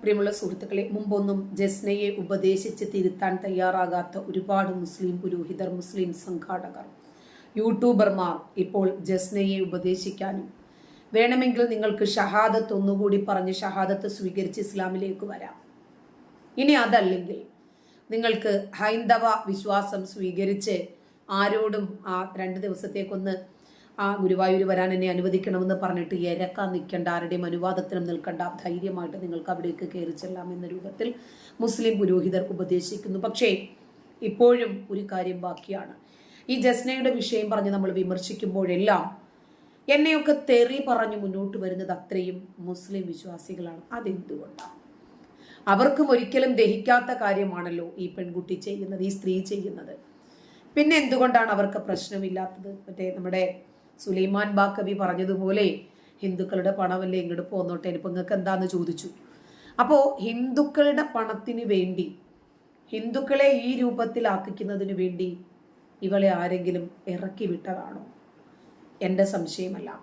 പ്രിയമുള്ള സുഹൃത്തുക്കളെ മുമ്പൊന്നും ജസ്നയെ ഉപദേശിച്ച് തിരുത്താൻ തയ്യാറാകാത്ത ഒരുപാട് മുസ്ലിം പുരോഹിതർ മുസ്ലിം സംഘാടകർ യൂട്യൂബർമാർ ഇപ്പോൾ ജസ്നയെ ഉപദേശിക്കാനും വേണമെങ്കിൽ നിങ്ങൾക്ക് ഷഹാദത്ത് ഒന്നുകൂടി പറഞ്ഞ് ഷഹാദത്ത് സ്വീകരിച്ച് ഇസ്ലാമിലേക്ക് വരാം. ഇനി അതല്ലെങ്കിൽ നിങ്ങൾക്ക് ഹൈന്ദവ വിശ്വാസം സ്വീകരിച്ച് ആരോടും ആ രണ്ട് ദിവസത്തേക്കൊന്ന് ആ ഗുരുവായൂർ വരാൻ എന്നെ അനുവദിക്കണമെന്ന് പറഞ്ഞിട്ട് ഇരക്കാൻ നിൽക്കേണ്ട ആരുടെയും അനുവാദത്തിനും നിൽക്കേണ്ട ധൈര്യമായിട്ട് നിങ്ങൾക്ക് അവിടേക്ക് കയറി ചെല്ലാം എന്ന രൂപത്തിൽ മുസ്ലിം പുരോഹിതർ ഉപദേശിക്കുന്നു. പക്ഷേ ഇപ്പോഴും ഒരു കാര്യം ബാക്കിയാണ്. ഈ ജസ്നയുടെ വിഷയം പറഞ്ഞ് നമ്മൾ വിമർശിക്കുമ്പോഴെല്ലാം എന്നെയൊക്കെ തെറി പറഞ്ഞു മുന്നോട്ട് വരുന്നത് അത്രയും മുസ്ലിം വിശ്വാസികളാണ്. അതെന്തുകൊണ്ടാണ്? അവർക്കും ഒരിക്കലും ദഹിക്കാത്ത കാര്യമാണല്ലോ ഈ പെൺകുട്ടി ചെയ്യുന്നത് ഈ സ്ത്രീ ചെയ്യുന്നത്. പിന്നെ എന്തുകൊണ്ടാണ് അവർക്ക് പ്രശ്നമില്ലാത്തത്? മറ്റേ നമ്മുടെ സുലൈമാൻ ബാക്കവി പറഞ്ഞതുപോലെ ഹിന്ദുക്കളുടെ പണമല്ലേ ഇങ്ങോട്ട് പോന്നോട്ടെ? ഇനിയിപ്പോൾ നിങ്ങൾക്ക് എന്താന്ന് ചോദിച്ചു. അപ്പോൾ ഹിന്ദുക്കളുടെ പണത്തിന് വേണ്ടി ഹിന്ദുക്കളെ ഈ രൂപത്തിലാക്കിക്കുന്നതിന് വേണ്ടി ഇവളെ ആരെങ്കിലും ഇറക്കി വിട്ടതാണോ? എന്റെ സംശയമല്ല.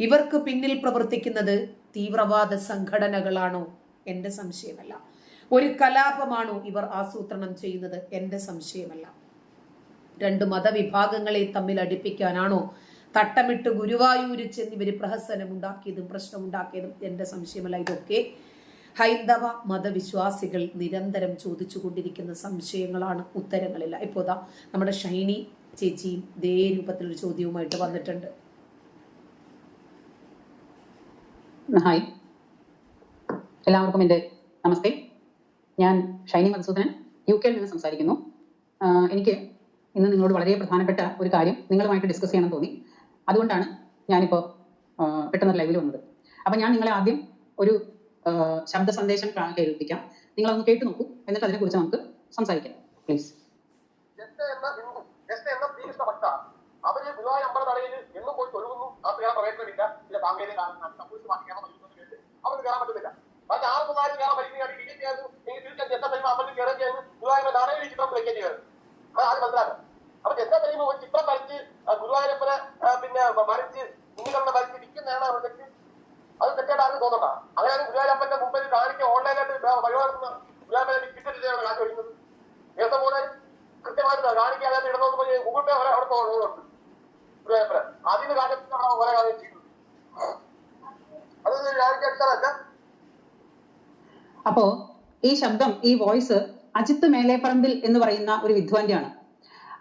ഇവർക്ക് പിന്നിൽ പ്രവർത്തിക്കുന്നത് തീവ്രവാദ സംഘടനകളാണോ? എന്റെ സംശയമല്ല. ഒരു കലാപമാണോ ഇവർ ആസൂത്രണം ചെയ്യുന്നത്? എന്റെ സംശയമല്ല. രണ്ട് മതവിഭാഗങ്ങളെ തമ്മിൽ അടുപ്പിക്കാനാണോ തട്ടമിട്ട് ഗുരുവായൂര് പ്രഹസനം പ്രഹസനമുണ്ടാക്കിയതും പ്രശ്നമുണ്ടാക്കിയതും എന്റെ സംശയമല്ല. ഇതൊക്കെ ഹൈന്ദവ മതവിശ്വാസികൾ നിരന്തരം ചോദിച്ചു കൊണ്ടിരിക്കുന്ന സംശയങ്ങളാണ് ഉത്തരങ്ങളില്ല. ഇപ്പോൾ ദാ നമ്മുടെ ഷൈനി ചേച്ചിയും ഇതേ രൂപത്തിലൊരു ചോദ്യവുമായിട്ട് വന്നിട്ടുണ്ട്. ഹായ്. എല്ലാവർക്കും എന്റെ നമസ്തേ. ഞാൻ ഷൈനി മധുസൂദനൻ യു കെയിൽ നിന്ന് സംസാരിക്കുന്നു. എനിക്ക് ഇന്ന് നിങ്ങളോട് വളരെ പ്രധാനപ്പെട്ട ഒരു കാര്യം നിങ്ങളുമായിട്ട് ഡിസ്കസ് ചെയ്യണം തോന്നി. അതുകൊണ്ടാണ് ഞാനിപ്പോൾ ആഹ് പെട്ടെന്ന് ലൈവിൽ വന്നത്. അപ്പം ഞാൻ നിങ്ങളെ ആദ്യം ഒരു ശബ്ദ സന്ദേശം കേൾപ്പിക്കാം. നിങ്ങൾ ഒന്ന് കേട്ട് നോക്കൂ. എന്നിട്ട് അതിനെക്കുറിച്ച് നമുക്ക് സംസാരിക്കാം. പ്ലീസ് അവർ ഗുരുവായൂർ അമ്പല നടയിൽ എന്നും പോയി തൊഴുകുന്നു ആ പ്രവേശനമില്ല ചില സാങ്കേതിക കാരണം സംഭവിച്ചു അവർക്ക് കയറാൻ പറ്റുന്നില്ല പക്ഷെ ആർക്കും ആരും കയറാൻ പറ്റുകയാണ് ബി ജെ പി ആയിരുന്നു എങ്കിൽ തീർച്ചയായും ജനതാ സൈനിക അമ്പലത്തിൽ കയറുകയും ചെയ്യുന്നു ഗുരുവായൂർ നടയിൽ ഈ ചിത്രം വയ്ക്കുകയും ചെയ്യുന്നത് അത് ആദ്യം മനസ്സിലാക്കാം അപ്പൊ ജനതാ സൈനിക ഒരു ചിത്രം വരച്ച് ആ ഗുരുവായൂരപ്പനെ ആ, പിന്നെ വരച്ച് ഉണ്ണികളുടെ വരച്ച് വിൽക്കുന്നതാണ് അവർ തെറ്റ് അത് തെറ്റായിട്ട് ആരും തോന്നണ്ട അങ്ങനെയാണ് ഗുരുവായൂരപ്പന്റെ മുമ്പിൽ കാണിക്ക ഓൺലൈനായിട്ട് വഴിവാക്കുന്ന ഗുരുവായൂരപ്പനെ ടിക്കറ്റ് കാശ് ഒഴിക്കുന്നത് ദിവസം പോലെ കൃത്യമായിട്ട് കാണിക്കാതെ ഇടുന്നത് പോലെ ഗൂഗിൾ പേ വരെ അവിടെ തോന്നുന്നുണ്ട് ഗുരുവായൂരപ്പന് അതിന് അവിടെ ഓരോ കാര്യം ചെയ്യുന്നത് അത് രാജിച്ചെടുത്താലല്ല അപ്പോ ഈ ശബ്ദം ഈ വോയിസ് അജിത്ത് മേലേപ്പറമ്പിൽ എന്ന് പറയുന്ന ഒരു വിദ്വാന്റെയാണ്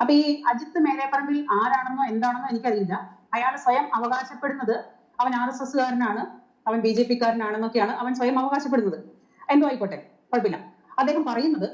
അപ്പൊ ഈ അജിത്ത് മേലേപ്പറമ്പിൽ ആരാണെന്നോ എന്താണെന്നോ എനിക്കറിയില്ല. അയാൾ സ്വയം അവകാശപ്പെടുന്നത് അവൻ ആർ എസ് എസ്സുകാരനാണ് അവൻ ബി ജെ പിക്കാരനാണെന്നൊക്കെയാണ് അവൻ സ്വയം അവകാശപ്പെടുന്നത്. എന്തോ ആയിക്കോട്ടെ കുഴപ്പമില്ല. അദ്ദേഹം പറയുന്നത്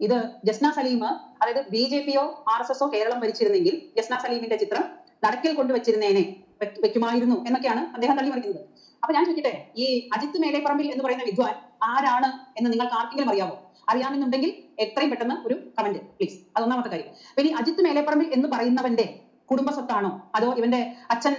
ഇത് ജസ്ന സലീം അതായത് ബി ജെ പിയോ ആർ എസ് എസോ കേരളം ഭരിച്ചിരുന്നെങ്കിൽ ജസ്ന സലീമിന്റെ ചിത്രം നടക്കിൽ കൊണ്ടുവച്ചിരുന്നേനെ വെക്ക് വെക്കുമായിരുന്നു എന്നൊക്കെയാണ് അദ്ദേഹം തള്ളി മറിക്കുന്നത് അപ്പൊ ഞാൻ ചോദിക്കട്ടെ ഈ അജിത്ത് മേലേപ്പറമ്പിൽ എന്ന് പറയുന്ന വിദ്വാൻ ആരാണ് എന്ന് നിങ്ങൾക്ക് ആർക്കെങ്കിലും അറിയാമോ അറിയാമെന്നുണ്ടെങ്കിൽ എത്രയും പെട്ടെന്ന് ഒരു കമന്റ് പ്ലീസ് അതൊന്നാമത്തെ കാര്യം. പിന്നെ ഈ അജിത്ത് മേലേപ്പറമ്പിൽ എന്ന് പറയുന്നവന്റെ കുടുംബ സ്വത്താണോ അതോ ഇവന്റെ അച്ഛൻ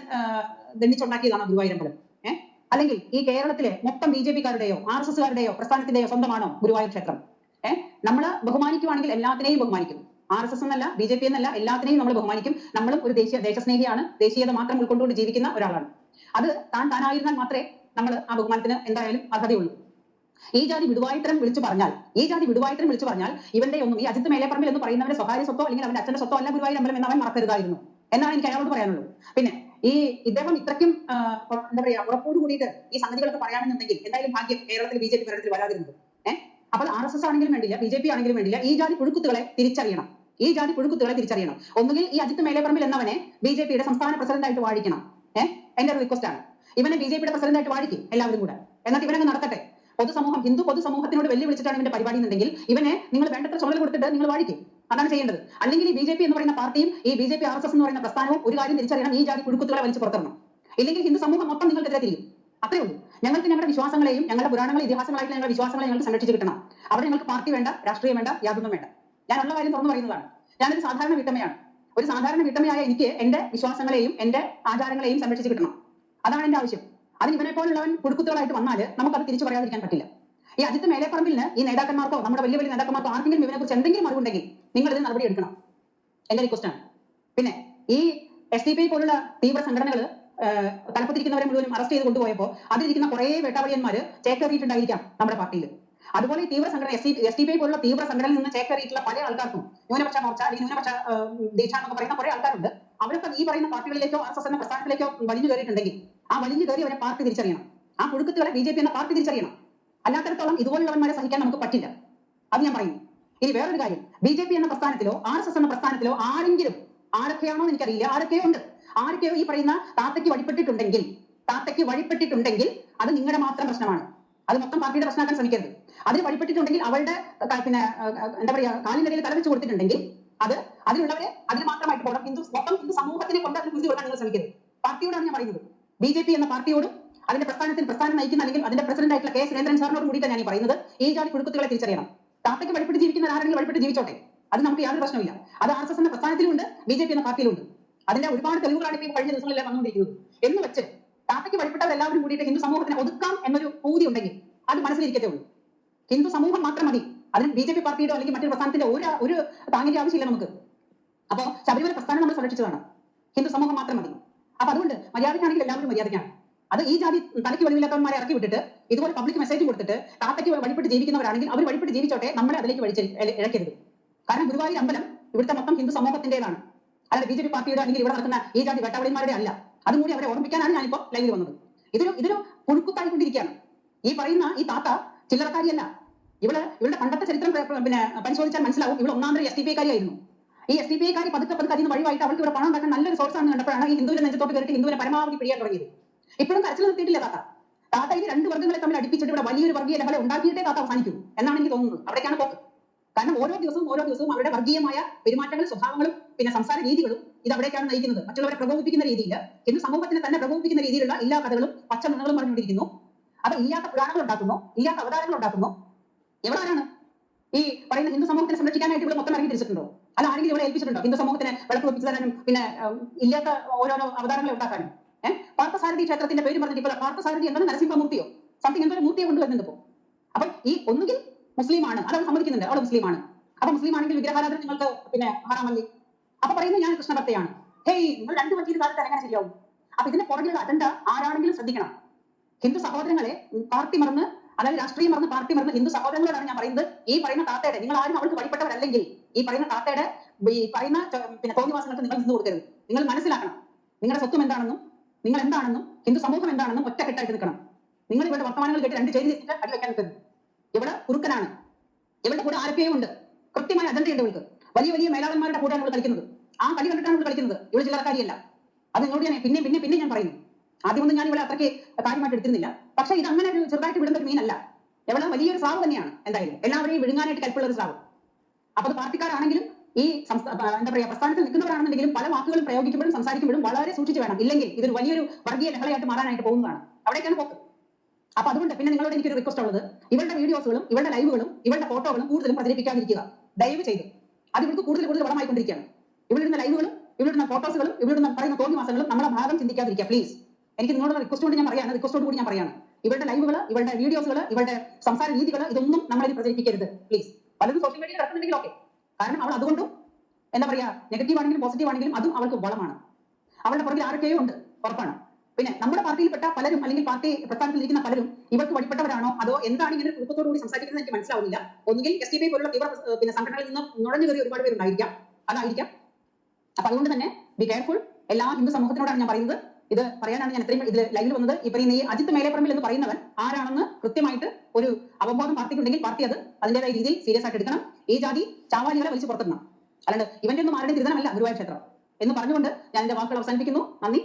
ദണ്ണിച്ചുണ്ടാക്കിയതാണോ ഗുരുവായൂരമ്പലം? ഏഹ് അല്ലെങ്കിൽ ഈ കേരളത്തിലെ മൊത്തം ബി ജെ പിക്കാരുടെയോ ആർ എസ് എസ്കാരുടെയോ പ്രസ്ഥാനത്തിന്റെയോ സ്വന്തമാണോ ഗുരുവായൂർ ക്ഷേത്രം? ഏഹ് നമ്മൾ ബഹുമാനിക്കുവാണെങ്കിൽ എല്ലാത്തിനെയും ബഹുമാനിക്കും ആർ എസ് എസ് എന്നല്ല ബി ജെ പി എന്നല്ല എല്ലാത്തിനെയും നമ്മൾ ബഹുമാനിക്കും. നമ്മളും ഒരു ദേശീയ ദേശസ്നേഹിയാണ്. ദേശീയത മാത്രം ഉൾക്കൊണ്ടുകൊണ്ട് ജീവിക്കുന്ന ഒരാളാണ്. അത് താൻ താനായിരുന്നാൽ മാത്രമേ നമ്മൾ ആ ബഹുമാനത്തിന് എന്തായാലും അർഹതയുള്ളൂ. ഈ ജാതി വിടുവായിത്തരം വിളിച്ചു പറഞ്ഞാൽ ഈ ജാതി വിടുവായിത്തരം വിളിച്ചു പറഞ്ഞാൽ ഇവന്റെ ഒന്നും ഈ അജിത്ത് മേലേപ്പറമ്പിൽ എന്ന് പറയുന്നവന്റെ സ്വകാര്യ സ്വത്തോ അല്ലെങ്കിൽ അവന്റെ അച്ഛന്റെ സ്വത്തോ അല്ല ഗുരുവായൂർ അമ്പലം എന്ന് അവൻ മറക്കരുതായിരുന്നു. എന്നാണ് എനിക്ക് അയാളോട് പറയാനുള്ളത്. പിന്നെ ഈ ഇദ്ദേഹം ഇത്രയ്ക്കും എന്താ പറയാ ഉറപ്പോട് കൂടിയിട്ട് ഈ സംഗതികളൊക്കെ പറയാമെന്നുണ്ടെങ്കിൽ എന്തായാലും ഭാഗ്യം കേരളത്തിൽ ബി ജെ പി ഭരണത്തിൽ വരാതിരുന്നത്. ഏഹ് അപ്പോൾ ആർ എസ് എസ് ആണെങ്കിലും വേണ്ടില്ല ബി ജെ പി ആണെങ്കിലും വേണ്ടില്ല ഈ ജാതി പുഴുക്കുത്തുകളെ തിരിച്ചറിയണം. ഈ ജാതി പുഴുക്കുത്തുകളെ തിരിച്ചറിയണം. ഒന്നുകിൽ ഈ അജിത്ത് മേലേപ്പറമ്പിൽ എന്നവനെ ബി ജെ പിയുടെ സംസ്ഥാന പ്രസിഡന്റായിട്ട് വാഴിക്കണം. ഏഹ് എന്റെ ഒരു റിക്വസ്റ്റ് ആണ്. ഇവനെ ബി ജെ പിയുടെ പ്രസിഡന്റായിട്ട് വാഴിക്കും എല്ലാവരും കൂടെ. എന്നിട്ട് ഇവനങ്ങ് നടത്തട്ടെ പൊതുസമൂഹം ഹിന്ദു പൊതുസമൂഹത്തിനോട് വെല്ലുവിളിച്ചിട്ടാണ് ഇവന്റെ പരിപാടി എന്നുണ്ടെങ്കിൽ ഇവനെ നിങ്ങൾ വേണ്ടത്ര ചുമതല കൊടുത്തിട്ട് നിങ്ങൾ വാഴിക്കും. അതാണ് ചെയ്യേണ്ടത്. അല്ലെങ്കിൽ ഈ ബി ജെ പി എന്ന് പറയുന്ന പാർട്ടിയും ഈ B J P R S S എന്ന് പറയുന്ന പ്രസ്ഥാനവും ഒരു കാര്യം തിരിച്ചറിയണം ഈ ജാതി പുഴുക്കുത്തുകളെ വലിച്ചു പുറത്തിറങ്ങണം ഇല്ലെങ്കിൽ ഹിന്ദു സമൂഹം മൊത്തം നിങ്ങൾക്കെതിരെ തിരിയും. അത്രേ ഉള്ളൂ. ഞങ്ങൾക്ക് ഞങ്ങളുടെ വിശ്വാസങ്ങളെയും ഞങ്ങളുടെ പുരാണങ്ങൾ ഇതിഹാസങ്ങളായിട്ടുള്ള ഞങ്ങളുടെ വിശ്വാസങ്ങളെ ഞങ്ങൾക്ക് സംരക്ഷിച്ച് കിട്ടണം. അവിടെ ഞങ്ങൾക്ക് പാർട്ടി വേണ്ട രാഷ്ട്രീയം വേണ്ട യാതൊന്നും വേണ്ട. ഞാൻ ഉള്ള കാര്യം തുറന്നു പറയുന്നതാണ്. ഞാനൊരു സാധാരണ വീട്ടമ്മയാണ്. ഒരു സാധാരണ വീട്ടമ്മയായ എനിക്ക് എന്റെ വിശ്വാസങ്ങളെയും എന്റെ ആചാരങ്ങളെയും സംരക്ഷിച്ച് കിട്ടണം. അതാണ് എന്റെ ആവശ്യം. അതിന് ഇവനെ പോലുള്ളവൻ കുടുക്കുത്തുകളായിട്ട് വന്നാൽ നമുക്കത് തിരിച്ചു പറയാതിരിക്കാൻ പറ്റില്ല. ഈ അജിത്ത് മേലേപ്പറമ്പിലിന് ഈ നേതാക്കന്മാർക്കോ നമ്മുടെ വലിയ വലിയ നേതാക്കന്മാർക്കോ ആർക്കെങ്കിലും ഇവനെ കുറിച്ച് എന്തെങ്കിലും അറിവുണ്ടെങ്കിൽ നിങ്ങൾ ഇതിന് നടപടി എടുക്കണം. എന്റെ റിക്വസ്റ്റ് ആണ്. പിന്നെ ഈ എസ് ഡി പി പോലുള്ള തീവ്ര സംഘടനകൾ തലപ്പത്തിരിക്കുന്നവരെ മുഴുവനും അറസ്റ്റ് ചെയ്ത് കൊണ്ടുപോയപ്പോൾ അതിലിരിക്കുന്ന കുറെ വേട്ടാവളിയന്മാര് ചേക്കേറിയിട്ടുണ്ടായിരിക്കാം നമ്മുടെ പാർട്ടിയിൽ. അതുപോലെ ഈ തീവ്ര സംഘടന എസ് എസ് ടി പി പോലുള്ള തീവ്ര സംഘടനയിൽ നിന്ന് ചേക്കേറിയിട്ടുള്ള പല ആൾക്കാർക്കും ന്യൂനപക്ഷ മോർച്ച അല്ലെങ്കിൽ ന്യൂനപക്ഷ ദേശ എന്നൊക്കെ പറയുന്ന കുറെ ആൾക്കാരുണ്ട്. അവരൊക്കെ ഈ പറയുന്ന പാർട്ടികളിലേക്കോ ആർ എസ് എസ് എന്ന പ്രസ്ഥാനത്തിലേക്കോ വലിഞ്ഞു കയറിയിട്ടുണ്ടെങ്കിൽ ആ വലിഞ്ഞു കയറി അവരെ പാർട്ടി തിരിച്ചറിയണം. ആ കുടുക്കത്തുകളെ ബി ജെ പി എന്ന പാർട്ടി തിരിച്ചറിയണം. അല്ലാത്തടത്തോളം ഇതുപോലുള്ളവന്മാരെ സഹിക്കാൻ നമുക്ക് പറ്റില്ല. അത് ഞാൻ പറയുന്നു. ഇനി വേറൊരു കാര്യം. ബി ജെ പി എന്ന പ്രസ്ഥാനത്തിലോ ആർ എസ് എസ് എന്ന പ്രസ്ഥാനത്തിലോ ആരെങ്കിലും ആരൊക്കെയാണോ എനിക്കറിയില്ല. ആരൊക്കെയോ ഉണ്ട്. ആരൊക്കെയോ ഈ പറയുന്ന താത്തയ്ക്ക് വഴിപ്പെട്ടിട്ടുണ്ടെങ്കിൽ താത്തയ്ക്ക് വഴിപ്പെട്ടിട്ടുണ്ടെങ്കിൽ അത് നിങ്ങളുടെ മാത്രം പ്രശ്നമാണ്. അത് മൊത്തം പാർട്ടിയുടെ പ്രശ്നമാക്കാൻ ശ്രമിക്കരുത്. അതിന് വഴിപ്പെട്ടിട്ടുണ്ടെങ്കിൽ അവളുടെ പിന്നെ എന്താ പറയാ കാലിനിടയിൽ തലവെച്ച് കൊടുത്തിട്ടുണ്ടെങ്കിൽ അത് അതിലുള്ളവരെ അതിന് മാത്രമായിട്ട് പോകണം. ഹിന്ദു മൊത്തം ഹിന്ദു സമൂഹത്തിനെ കൊണ്ട് അതിന് കൊടുക്കാൻ നിങ്ങൾ ശ്രമിക്കരുത്. പാർട്ടിയോടാണ് ഞാൻ പറയുന്നത്. ബി ജെ പി എന്ന പാർട്ടിയോടും അതിന്റെ പ്രസ്ഥാനത്തിന് പ്രസ്ഥാനം നയിക്കുന്ന അല്ലെങ്കിൽ അതിന്റെ പ്രസിഡന്റ് ആയിട്ടുള്ള കെ സുരേന്ദ്രൻ സാറിനോട് കൂടി ഞാൻ പറയുന്നത്. ഈ ജാതി കുടുക്കത്തുകളെ തിരിച്ചറിയണം. താത്തയ്ക്ക് വഴിപ്പെട്ട് ജീവിക്കുന്ന ആരെങ്കിലും വഴിപ്പെട്ട് ജീവിച്ചോട്ടെ. അത് നമുക്ക് യാതൊരു പ്രശ്നമില്ല അത് ആർ എസ് എസ് എന്ന പ്രസ്ഥാനത്തിലുണ്ട് ബി ജെ പി എന്ന പാർട്ടിയിലുണ്ട് അതിന്റെ ഒരുപാട് തെളിവുകളാണ് ഇപ്പോൾ ഈ കഴിഞ്ഞ ദിവസങ്ങളിൽ വന്നുകൊണ്ടിരിക്കുന്നത്. എന്ന് വെച്ച് താത്തയ്ക്ക് വഴിപ്പെട്ടവരെല്ലാവരും കൂടിയിട്ട് ഹിന്ദു സമൂഹത്തിനെ ഒതുക്കാം എന്നൊരു പൂതി ഉണ്ടെങ്കിൽ അത് മനസ്സിലിരിക്കത്തേ ഉള്ളൂ. ഹിന്ദു സമൂഹം മാത്രം മതി. അതിന് ബി ജെ പി പാർട്ടിയുടെ അല്ലെങ്കിൽ മറ്റൊരു പ്രസ്ഥാനത്തിന്റെ ഒരു ഒരു താങ്ങിന്റെ ആവശ്യമില്ല നമുക്ക്. അപ്പോ ശബരിമല പ്രസ്ഥാനം നമ്മൾ സംരക്ഷിച്ചതാണ്. ഹിന്ദു സമൂഹം മാത്രം മതി. അപ്പൊ അതുകൊണ്ട് മര്യാദയ്ക്കാണെങ്കിൽ എല്ലാവരും മര്യാദയ്ക്കാണ്. അത് ഈ ജാതി തലയ്ക്ക് വെളിവില്ലാത്തവന്മാരെ ഇറക്കി വിട്ടിട്ട് ഇതുപോലെ പബ്ലിക് മെസ്സേജ് കൊടുത്തിട്ട് താത്തയ്ക്ക് വഴിപ്പെട്ട് ജീവിക്കുന്നവരാണെങ്കിൽ അവർ വഴിപ്പെട്ട് ജീവിച്ചോട്ടെ നമ്മളെ അതിലേക്ക് വഴിച്ച് ഇഴക്കരുത്. കാരണം ഗുരുവായൂർ അമ്പലം ഇവിടുത്തെ മൊത്തം ഹിന്ദു സമൂഹത്തിന്റേതാണ്. അല്ലാതെ ബി ജെ പി പാർട്ടിയുടെ അല്ലെങ്കിൽ ഇവിടെ നടക്കുന്ന ഈ ജാതി വെട്ടവളിമാരുടെ അല്ല. അതും കൂടി അവരെ ഓർമ്മിക്കാനാണ് ഞാനിപ്പോ ലൈവിൽ വന്നത്. ഇതൊരു ഇതൊരു പുഴുക്കുത്തായിക്കൊണ്ടിരിക്കുകയാണ്. ഈ പറയുന്ന ഈ താത്ത ചില്ലറക്കാരിയല്ല. ഇവൾ ഇവളുടെ പണ്ടത്തെ ചരിത്രം പിന്നെ പരിശോധിച്ചാൽ മനസ്സിലാവും ഇവൾ ഒന്നാം എസ് ടി പി കാരിയായിരുന്നു ഈ എസ് ടി പി ഐക്കാരി പതുക്കെ പതുക്കെ അതിന് വഴിവായിട്ട് അവൾക്ക് ഇവിടെ പണം ഉണ്ടാക്കാൻ നല്ലൊരു സോഴ്സ് ആണെന്ന് കണ്ടപ്പോഴാണ് ഈ ഹിന്ദുവിനെ നെഞ്ചത്തോട്ട് കയറിയിട്ട് ഹിന്ദുവിനെ പരമാവധി പിടിയാൻ തുടങ്ങിയത്. ഇപ്പോഴും കരച്ചിൽ നിർത്തിയിട്ടില്ല താത്ത. താത്ത ഈ രണ്ട് വർഗങ്ങളെ തമ്മിൽ അടുപ്പിച്ചിട്ട് ഇവിടെ വലിയൊരു വർഗീയ ലഹള ഉണ്ടാക്കിയിട്ടേ താത്ത അവസാനിക്കൂ എന്നാണ് എനിക്ക് തോന്നുന്നത്. അവിടേക്കാണ് പോക്ക്. കാരണം ഓരോ ദിവസവും ഓരോ ദിവസവും അവരുടെ വർഗീയമായ പെരുമാറ്റങ്ങളും സ്വഭാവങ്ങളും പിന്നെ സംസാര രീതികളും ഇത് അവിടേക്കാണ് നയിക്കുന്നത്. മറ്റുള്ളവരെ പ്രകോപിപ്പിക്കുന്ന രീതിയിൽ ഇന്ന് സമൂഹത്തിനെ തന്നെ പ്രകോപിപ്പിക്കുന്ന രീതിയിലുള്ള എല്ലാ കഥകളും പച്ച നുണകളും പറഞ്ഞുകൊണ്ടിരിക്കുന്നു. അപ്പൊ ഇല്ലാത്ത പുരാണങ്ങൾ ഉണ്ടാക്കുന്നു ഇല്ലാത്ത അവതാരങ്ങൾ ഉണ്ടാക്കുന്നു. എവിടെ ആരാണ് ഈ പറയുന്ന ഹിന്ദു സമൂഹത്തിനെ സംരക്ഷിക്കാനായിട്ട് ഇവിടെ മൊത്തം ഇറങ്ങി തിരിച്ചിട്ടുണ്ടോ? അല്ല ആരെങ്കിലും ഇവിടെ ഏൽപ്പിച്ചിട്ടുണ്ടോ ഹിന്ദു സമൂഹത്തിന് വിളക്ക് വെപ്പിച്ചു തരാനും പിന്നെ ഇല്ലാത്ത ഓരോരോ അവതാരങ്ങളെ ഉണ്ടാക്കാനും? ഏഹ് പാർത്ഥസാരഥി ക്ഷേത്രത്തിന്റെ പേര് പറഞ്ഞിട്ട് ഇപ്പോൾ പാർത്ഥസാരഥി എന്താണ് നരസിംഹമൂർത്തിയോ? സംതിങ് എന്തൊരു മൂർത്തിയെ കൊണ്ടുവരുന്നുണ്ട് ഇപ്പോ. അപ്പൊ ഈ ഒന്നുകിൽ മുസ്ലിമാണ്. അത് സമ്മതിക്കുന്നുണ്ട്. അവൾ മുസ്ലിമാണ്. അപ്പൊ മുസ്ലിം ആണെങ്കിൽ വിഗ്രഹാരാധന നിങ്ങൾക്ക് പിന്നെ ഹറാമല്ലേ അപ്പൊ പറയുന്നത് ഞാൻ കൃഷ്ണഭക്തയാണ്. ഹേയ് നിങ്ങൾ രണ്ടു വഞ്ചിയിൽ കാലത്ത് എങ്ങനെ ശരിയാവും? അപ്പൊ ഇതിന്റെ പുറകിലുള്ള അജണ്ട ആരാണെങ്കിലും ശ്രദ്ധിക്കണം. ഹിന്ദു സഹോദരങ്ങളെ പാർട്ടി മറന്ന് അതായത് രാഷ്ട്രീയം മറന്ന് പാർട്ടി മറന്ന് ഹിന്ദു സഹോദരങ്ങളോടാണ് ഞാൻ പറയുന്നത്. ഈ പറയുന്ന താത്തയുടെ നിങ്ങൾ ആരും അവൾക്ക് വഴിപ്പെട്ടവരല്ലെങ്കിൽ ഈ പറയുന്ന താത്തയുടെ ഈ പറയുന്ന പിന്നെ തോന്നിവാസങ്ങൾക്ക് നിങ്ങൾ നിന്ന് കൊടുക്കരുത്. നിങ്ങൾ മനസ്സിലാക്കണം. നിങ്ങളുടെ സ്വത്തും എന്താണെന്നും നിങ്ങൾ എന്താണെന്നും ഹിന്ദു സമൂഹം എന്താണെന്നും ഒറ്റക്കെട്ടായിട്ട് നിൽക്കണം. നിങ്ങൾ ഇവരുടെ വർത്തമാനങ്ങൾ കേട്ട് രണ്ട് ചേരി അടി വെക്കാൻ നിൽക്കരുത്. ഇവിടെ കുറുക്കനാണ്. ഇവരുടെ കൂടെ ആരൊക്കെയോ ഉണ്ട്. കൃത്യമായ അജണ്ടയുണ്ട് ഇവൾക്ക്. വലിയ വലിയ മേലാളന്മാരുടെ കൂടെയാണ് ഇവൾ കളിക്കുന്നത്. ആ കളി കണ്ടിട്ടാണ് ഇവൾ കളിക്കുന്നത്. ഇവൾ ചില്ലറക്കാരിയല്ല. അത് നിങ്ങളോട് ഞാൻ പിന്നെ പിന്നെ പിന്നെ ഞാൻ പറയുന്നു. ആദ്യമൊന്നും ഞാൻ ഇവിടെ അത്രയ്ക്ക് കാര്യമായിട്ട് എടുത്തിരുന്നില്ല. പക്ഷെ ഇത് അങ്ങനെ ഒരു ചെറുതായിട്ട് വിടുന്ന ഒരു മീനല്ല എവിടെ വലിയൊരു സ്രാവ് തന്നെയാണ് എന്തായാലും. എല്ലാവരെയും വിഴുങ്ങാനായിട്ട് കൽപ്പുള്ള ഒരു സ്രാവ്. അപ്പൊ അത് പാർട്ടിക്കാരാണെങ്കിലും ഈ എന്താ പറയാ പ്രസ്ഥാനത്തിൽ നിൽക്കുന്നവരാണെന്നുണ്ടെങ്കിലും പല വാക്കുകളും പ്രയോഗിക്കുമ്പോഴും സംസാരിക്കുമ്പോഴും വളരെ സൂക്ഷിച്ചു വേണം. ഇല്ലെങ്കിൽ ഇതൊരു വലിയൊരു വർഗീയ ലഹളയായിട്ട് മാറാനായിട്ട് പോകുന്നതാണ്. അവിടേക്കാണ് പോക്ക്. അപ്പൊ അതുകൊണ്ട് പിന്നെ നിങ്ങളോട് എനിക്കൊരു റിക്വസ്റ്റ് ഉള്ളത്. ഇവരുടെ വീഡിയോസുകളും ഇവരുടെ ലൈവുകളും ഇവരുടെ ഫോട്ടോകളും കൂടുതലും പ്രചരിപ്പിക്കാതിരിക്കുക. ദയവ് ചെയ്ത്. അത് ഇവർക്ക് കൂടുതൽ കൂടുതൽ വളമായിക്കൊണ്ടിരിക്കുകയാണ്. ഇവരിടുന്ന ലൈവുകളും ഇവരിടുന്ന ഫോട്ടോസുകളും ഇവരിടുന്ന പറയുന്ന തോന്നി മാസങ്ങളും നമ്മളെ ഭാഗം ചിന്തിക്കാതിരിക്കുക പ്ലീസ് എനിക്ക് നിങ്ങളോട് റിക്വസ്റ്റ് കൊണ്ട് ഞാൻ പറയാണ്. റിക്വസ്റ്റോട് കൂടി ഞാൻ പറയാണ്. ഇവരുടെ ലൈവുകൾ ഇവരുടെ വീഡിയോസുകൾ ഇവരുടെ സംസാര രീതികൾ ഇതൊന്നും നമ്മളിത് പ്രചരിപ്പിക്കരുത് പ്ലീസ് പലരും സോഷ്യൽ മീഡിയയിൽ കിടക്കുന്നുണ്ടെങ്കിൽ ഓക്കെ കാരണം അവൾ അതുകൊണ്ടും എന്താ പറയാ നെഗറ്റീവ് ആണെങ്കിലും പോസിറ്റീവ് ആണെങ്കിലും അതും അവൾക്ക് വളമാണ്. അവളുടെ പുറകിൽ ആരൊക്കെയോ ഉണ്ട് ഉറപ്പാണ്. പിന്നെ നമ്മുടെ പാർട്ടിയിൽപ്പെട്ട പലരും അല്ലെങ്കിൽ പാർട്ടി പ്രസ്ഥാനത്തിൽ ഇരിക്കുന്ന പലരും ഇവർക്ക് വഴിപ്പെട്ടവരാണോ? അതോ എന്താണ് ഇങ്ങനെ കൂടി സംസാരിക്കുന്നത് എനിക്ക് മനസ്സിലാവുന്നില്ല. ഒന്നുകിൽ എസ് ടി പി പോലുള്ള തീവ്ര പിന്നെ സംഘടനകളിൽ നിന്ന് നുഴഞ്ഞു കയറി ഒരുപാട് പേരുണ്ടായിരിക്കാം. അതായിരിക്കാം. അപ്പൊ അതുകൊണ്ട് തന്നെ ബി കെയർഫുൾ എല്ലാ ഹിന്ദു സമൂഹത്തിനോടാണ് ഞാൻ പറയുന്നത്. ഇത് പറയാനാണ് ഞാൻ ഇത്രയും ഇതിൽ ലൈവിൽ വന്നത്. ഇപ്പൊ ഈ അജിത് മേലേപ്പറമ്പിൽ എന്ന് പറയുന്നവൻ ആരാണെന്ന് കൃത്യമായിട്ട് ഒരു അവബോധം പാർട്ടിക്കുണ്ടെങ്കിൽ പാർട്ടി അത് അതിന്റേതായ രീതിയിൽ സീരിയസ് ആയിട്ട് എടുക്കണം. ഈ ജാതി ചാവാലികളെ വലിച്ചു പുറത്തിടണം. അല്ലാണ്ട് ഇവന്റെ ഒന്നും ആരുടെയും തിരുതനമല്ല ഗുരുവായൂർ ക്ഷേത്രം എന്ന് പറഞ്ഞുകൊണ്ട് ഞാൻ എന്റെ വാക്കുകൾ അവസാനിപ്പിക്കുന്നു. നന്ദി.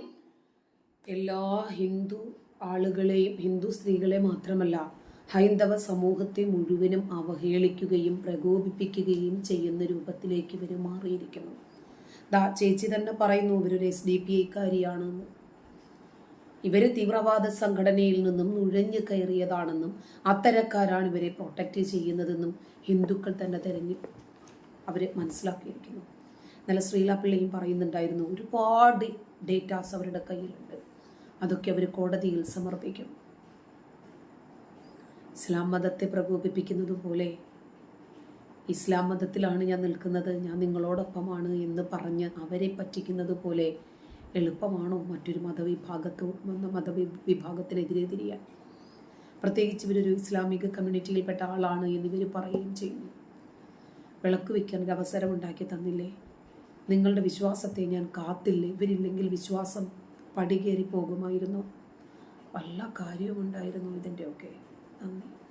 എല്ലാ ഹിന്ദു ആളുകളെയും ഹിന്ദു സ്ത്രീകളെ മാത്രമല്ല ഹൈന്ദവ സമൂഹത്തെ മുഴുവനും അവഹേളിക്കുകയും പ്രകോപിപ്പിക്കുകയും ചെയ്യുന്ന രൂപത്തിലേക്ക് ഇവർ മാറിയിരിക്കുന്നു. ദാ ചേച്ചി തന്നെ പറയുന്നു ഇവരൊരു എസ് ഡി പി ഐക്കാരിയാണെന്ന്. ഇവർ തീവ്രവാദ സംഘടനയിൽ നിന്നും നുഴഞ്ഞു കയറിയതാണെന്നും അത്തരക്കാരാണ് ഇവരെ പ്രൊട്ടക്റ്റ് ചെയ്യുന്നതെന്നും ഹിന്ദുക്കൾ തന്നെ തിരഞ്ഞു അവർ മനസ്സിലാക്കിയിരിക്കുന്നു. നല്ല ശ്രീലാപ്പിള്ളയും പറയുന്നുണ്ടായിരുന്നു ഒരുപാട് ഡേറ്റാസ് അവരുടെ കയ്യിലുണ്ട്. അതൊക്കെ അവർ കോടതിയിൽ സമർപ്പിക്കും. ഇസ്ലാം മതത്തെ പ്രകോപിപ്പിക്കുന്നത് പോലെ ഇസ്ലാം മതത്തിലാണ് ഞാൻ നിൽക്കുന്നത് ഞാൻ നിങ്ങളോടൊപ്പമാണ് എന്ന് പറഞ്ഞ് അവരെ പറ്റിക്കുന്നത് പോലെ എളുപ്പമാണോ മറ്റൊരു മതവിഭാഗത്തോ മതവിഭാഗത്തിനെതിരെ തിരിയാൻ? പ്രത്യേകിച്ച് ഇവരൊരു ഇസ്ലാമിക കമ്മ്യൂണിറ്റിയിൽപ്പെട്ട ആളാണ് എന്നിവർ പറയുകയും ചെയ്യുന്നു. വിളക്ക് വയ്ക്കാൻ ഒരു അവസരം ഉണ്ടാക്കി തന്നില്ലേ? നിങ്ങളുടെ വിശ്വാസത്തെ ഞാൻ കാത്തില്ലേ? ഇവരില്ലെങ്കിൽ വിശ്വാസം പടികേറി പോകുമായിരുന്നു. വല്ല കാര്യവും ഉണ്ടായിരുന്നു ഇതിന്റെയൊക്കെ. നന്ദി.